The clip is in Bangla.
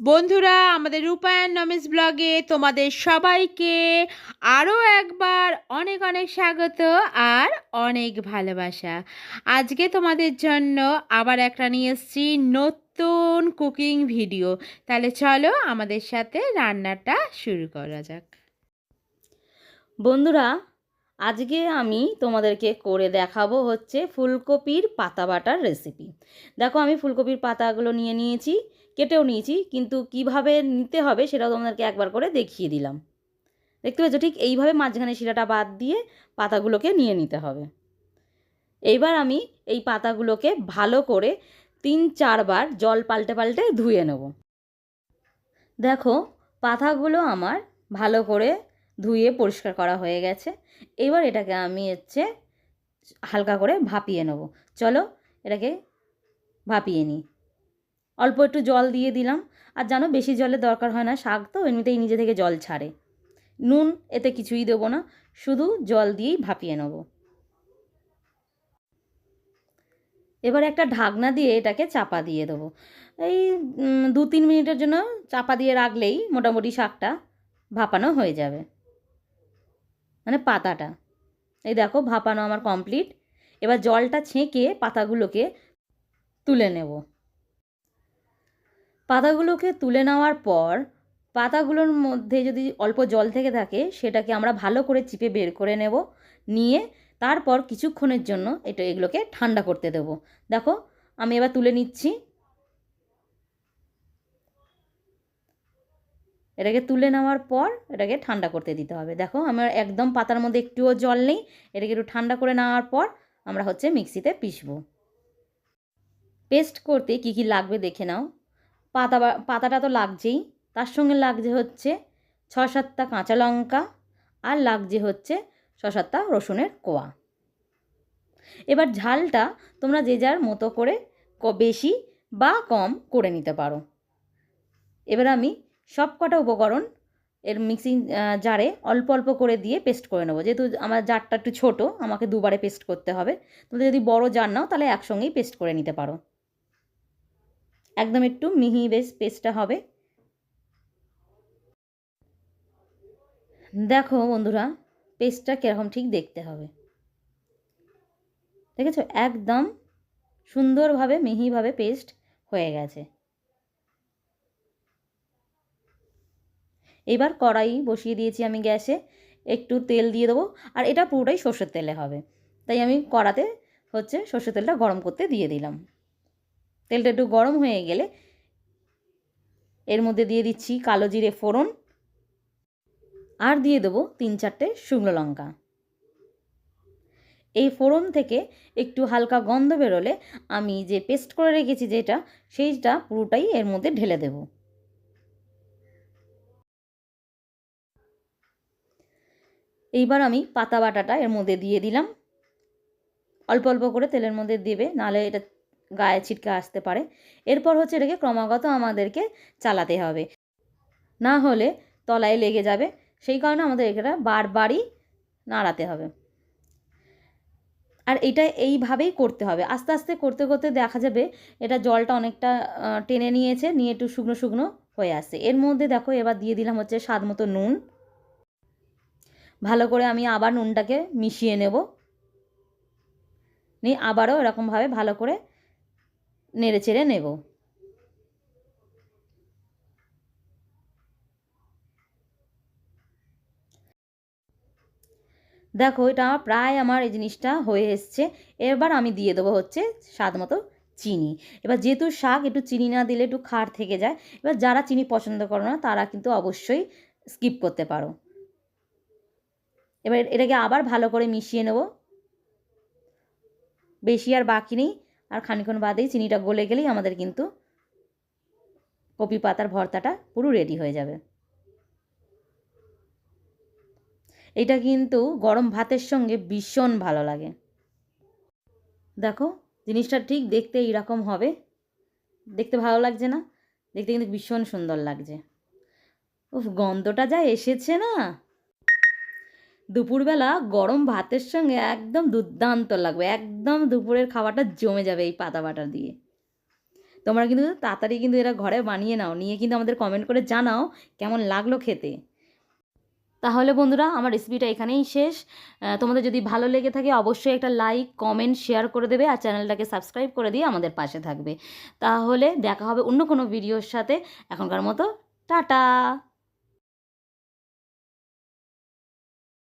বন্ধুরা, আমাদের রূপায়ণ নমিস ব্লগে তোমাদের সবাইকে আরও একবার অনেক অনেক স্বাগত আর অনেক ভালোবাসা। আজকে তোমাদের জন্য আবার একটা নিয়ে এসেছি নতুন কুকিং ভিডিও। তাহলে চলো আমাদের সাথে রান্নাটা শুরু করা যাক। বন্ধুরা, আজকে আমি তোমাদেরকে করে দেখাবো হচ্ছে ফুলকপির পাতা বাটার রেসিপি। দেখো, আমি ফুলকপির পাতাগুলো নিয়ে নিয়েছি। কেটেও নিয়েছি, কিন্তু কীভাবে নিতে হবে সেটাও তোমাদেরকে একবার করে দেখিয়ে দিলাম। দেখতে পাচ্ছ ঠিক এইভাবে মাঝখানে শিরাটা বাদ দিয়ে পাতাগুলোকে নিয়ে নিতে হবে। এইবার আমি এই পাতাগুলোকে ভালো করে তিন চারবার জল পাল্টে পাল্টে ধুয়ে নেব। দেখো, পাতাগুলো আমার ভালো করে ধুয়ে পরিষ্কার করা হয়ে গেছে। এবার এটাকে আমি হচ্ছে হালকা করে ভাপিয়ে নেব। চলো, এটাকে ভাপিয়ে নিই। অল্প একটু জল দিয়ে দিলাম। আর জানো বেশি জলের দরকার হয় না, শাক তো এমনিতেই নিজে থেকে জল ছাড়ে। নুন এতে কিছুই দেবো না, শুধু জল দিয়েই ভাপিয়ে নেব। এবার একটা ঢাকনা দিয়ে এটাকে চাপা দিয়ে দেবো। এই দু তিন মিনিটের জন্য চাপা দিয়ে রাখলেই মোটামুটি শাকটা ভাপানো হয়ে যাবে। মানে পাতাটা। এই দেখো ভাপানো আমার কমপ্লিট। এবার জলটা ছেঁকে পাতাগুলোকে তুলে নেব। পাতাগুলোকে তুলে নেওয়ার পর পাতাগুলোর মধ্যে যদি অল্প জল থেকে থাকে, সেটাকে আমরা ভালো করে চিপে বের করে নেব। নিয়ে তারপর কিছুক্ষণের জন্য এটা এগুলোকে ঠান্ডা করতে দেব। দেখো, আমি এবার তুলে নিচ্ছি। এটাকে তুলে নেওয়ার পর এটাকে ঠান্ডা করতে দিতে হবে। দেখো, আমার একদম পাতার মধ্যে একটুও জল নেই। এটাকে একটু ঠান্ডা করে নেওয়ার পর আমরা হচ্ছে মিক্সিতে পিসবো পেস্ট করতে কি কি লাগবে দেখে নাও। পাতা পাতাটা তো লাগছেই। তার সঙ্গে লাগছে হচ্ছে ছ সাতটা কাঁচা লঙ্কা আর লাগছে হচ্ছে ছ সাতটা রসুনের কোয়া। এবার ঝালটা তোমরা যে যার মতো করে বেশি বা কম করে নিতে পারো। এবার আমি সব কটা উপকরণ এর মিক্সিং জারে অল্প অল্প করে দিয়ে পেস্ট করে নেব। যেহেতু আমার জারটা একটু ছোটো, আমাকে দুবারে পেস্ট করতে হবে। তোমরা যদি বড় জার নাও, তাহলে একসঙ্গেই পেস্ট করে নিতে পারো। একদম একটু মিহি বেশ পেস্টটা হবে। দেখো বন্ধুরা পেস্টটা কীরকম ঠিক দেখতে হবে। দেখেছ? একদম সুন্দরভাবে, মিহিভাবে পেস্ট হয়ে গেছে। এবার কড়াই বসিয়ে দিয়েছি আমি গ্যাসে, একটু তেল দিয়ে দেবো, আর এটা পুরোটাই সর্ষের তেলে হবে। তাই আমি কড়াতে হচ্ছে সর্ষের তেলটা গরম করতে দিয়ে দিলাম। তেলটা একটু গরম হয়ে গেলে এর মধ্যে দিয়ে দিচ্ছি কালো জিরে ফোড়ন আর দিয়ে দেবো তিন চারটে শুকনো লঙ্কা। এই ফোড়ন থেকে একটু হালকা গন্ধ বেরোলে আমি যে পেস্ট করে রেখেছি যেটা, সেইটা পুরোটাই এর মধ্যে ঢেলে দেবো। এইবার আমি পাতা বাটাটা এর মধ্যে দিয়ে দিলাম। অল্প অল্প করে তেলের মধ্যে দেবে, নাহলে এটা গায়ে ছিটকে আসতে পারে। এরপর হচ্ছে এটাকে ক্রমাগত আমাদেরকে চালাতে হবে। না হলে তলায় লেগে যাবে। সেই কারণে আমাদের এটা বারবারই নাড়াতে হবে। আর এটা এইভাবেই করতে হবে। আস্তে আস্তে করতে করতে দেখা যাবে এটা জলটা অনেকটা টেনে নিয়েছে, নিয়ে একটু শুকনো শুকনো হয়ে আসছে। এর মধ্যে দেখো এবার দিয়ে দিলাম হচ্ছে স্বাদ মতো নুন। ভালো করে আমি আবার নুনটাকে মিশিয়ে নেব। নিয়ে আবারও এরকমভাবে ভালো করে নেড়ে চেড়ে নেব। দেখো, এটা আমার প্রায় আমার এই জিনিসটা হয়ে এসছে। এবার আমি দিয়ে দেবো হচ্ছে স্বাদ মতো চিনি। এবার যেহেতু শাক একটু চিনি না দিলে একটু খার থেকে যায়, এবার যারা চিনি পছন্দ করো না, তারা কিন্তু অবশ্যই স্কিপ করতে পারো। এবার এটাকে আবার ভালো করে মিশিয়ে নেব। বেশি আর বাকি নেই। আর খানিক্ষণ বাদেই চিনিটা গলে গেলেই আমাদের কিন্তু কপি পাতার ভর্তাটা পুরো রেডি হয়ে যাবে। এটা কিন্তু গরম ভাতের সঙ্গে ভীষণ ভালো লাগে। দেখো, জিনিসটা ঠিক দেখতে এইরকম হবে। দেখতে ভালো লাগছে না? দেখতে কিন্তু ভীষণ সুন্দর লাগছে। উফ, গন্ধটা যা এসেছে না! দুপুরবেলা গরম ভাতের সঙ্গে একদম দুর্দান্ত লাগবে। একদম দুপুরের খাবারটা জমে যাবে এই পাতা বাটা দিয়ে। তোমরা কিন্তু তাড়াতাড়ি কিন্তু এরা ঘরে বানিয়ে নাও, নিয়ে কিন্তু আমাদের কমেন্ট করে জানাও কেমন লাগল খেতে। তাহলে বন্ধুরা, আমার রেসিপিটা এখানেই শেষ। তোমাদের যদি ভালো লেগে থাকে অবশ্যই একটা লাইক কমেন্ট শেয়ার করে দেবে আর চ্যানেলটাকে সাবস্ক্রাইব করে দিয়ে আমাদের পাশে থাকবে। তাহলে দেখা হবে অন্য কোনো ভিডিওর সাথে। এখনকার মতো, টাটা!